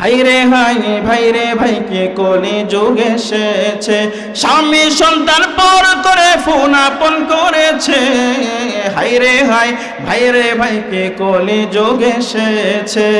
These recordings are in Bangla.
হাইরে হাই ভাইরে ভাইকে কোলে যোগ এসেছে? স্বামী সন্তান পর করে ফোন আপন করেছে। হাইরে হাই ভাইরে ভাইকে কোলে যোগ এসেছে?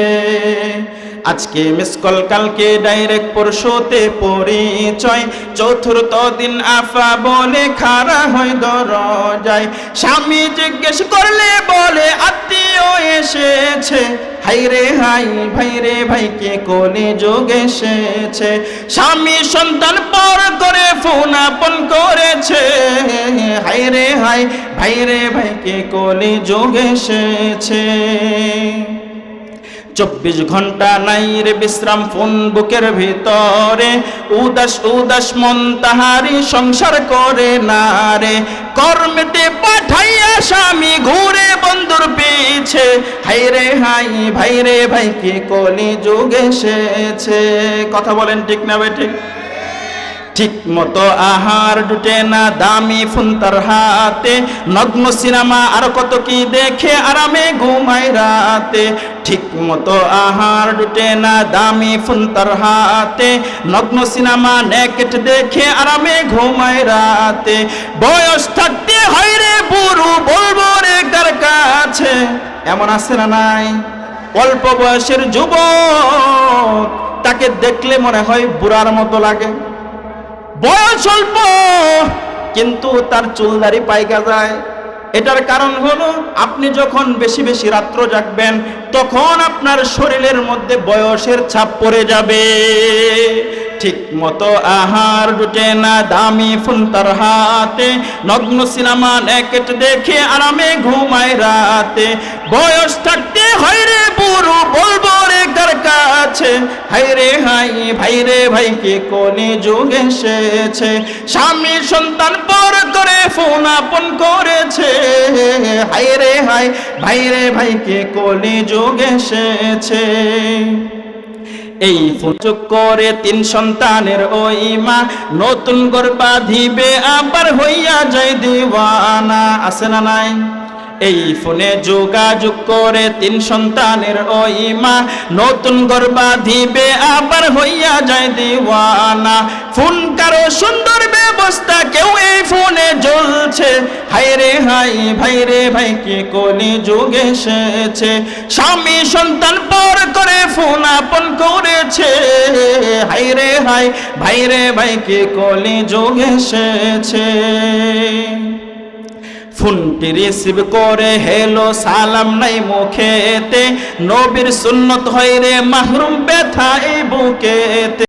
আজকে মিস কল কালকে ডাইরেক্ট পরশুতে পরিচয়। চতুর্থ দিন আফা বলে খারা হয় দরজায়। স্বামী জিজ্ঞেস করলে বলে, আত্মীয় এসেছে। হাইরে হাই, ভাই ভাইরে ভাইকে কোলে যোগ এসেছে? স্বামী সন্তান পর করে ফোন আপন করেছে। হাইরে হাই, ভাই ভাইরে ভাইকে কোলে যোগ এসেছে? চব্বিশ ঘণ্টা নাই রে বিশ্রাম ফোন বুকের ভিতরে। উদাস উদাস মন তাহারি সংসার করে না রে। কর্মেতে পাঠাইয়া স্বামী ঘুরে বন্ধুর পিছে। হাই রে হাই, ভাই ভাইরে ভাইকে কলি যুগ এসেছে। কথা বলেন ঠিক না ভাই ঠিক? ঠিক মতো আহার জুটে না, দামি ফোন তার হাতে। নগ্ন সিনেমা আর কত কি দেখে আরামে ঘুমায় রাতে। ঠিক মতো আহার ডুটে না, দামি ফোন তার হাতে। নগ্ন সিনেমা, নেকেট দেখে আরামে ঘুমায় রাতে। বয়স থাকতে হয় রে বুড়ো, বলব রে কার কাছে। এমন আছে না নাই? অল্প বয়সের যুবক, তাকে দেখলে মনে হয় বুড়ার মতো লাগে। বয়স অল্প, কিন্তু তার চুলদারি পাইকা যায়। এটার কারণ হলো, আপনি যখন বেশি বেশি রাত্র জাগবেন, তখন আপনার শরীরের মধ্যে বয়সের ছাপ পড়ে যাবে। ঠিক মতো আহার জুটে না, দামি ফুল তার হাতে, নগ্ন সিনেমা নেকেট দেখে আরামে ঘুমায় রাতে। বয়স থাকতে হয় রে বুড়ো, বলব রে কার কাছে হাই রে হাই ভাই রে ভাইকে কোনে যোগ এসেছে? স্বামী সন্তান পর করে ফোন আপন করেছে। হাই রে হাই ভাই রে ভাইকে কোনে যোগ এসেছে? এই ফুচুক করে তিন সন্তানের ওই মা, নতুন গর্বা দিবে আবার হইয়া যায় দিওয়ানা। আছে না নাই? এই ফোনে যোগাযোগ করে তিন সন্তানের ওই মা নতুন গর্বা দিবে, আবার হইয়া যায় দিওয়ানা। ফোন কারও সুন্দর ব্যবস্থা, কেউ এই ফোনে জ্বলছে। হাই রে হাই ভাই রে ভাইকে কোলে যোগ এসেছে? স্বামী সন্তান পর করে ফোন আপন করেছে। হাই রে হাই ভাই রে ভাইকে কোলে যোগ এসেছে? ফোনটি রিসিভ করে হেলো, সালাম নাই মুখেতে। নবীর সুন্নত হয় রে মাহরুম ব্যথা এই বুকেতে।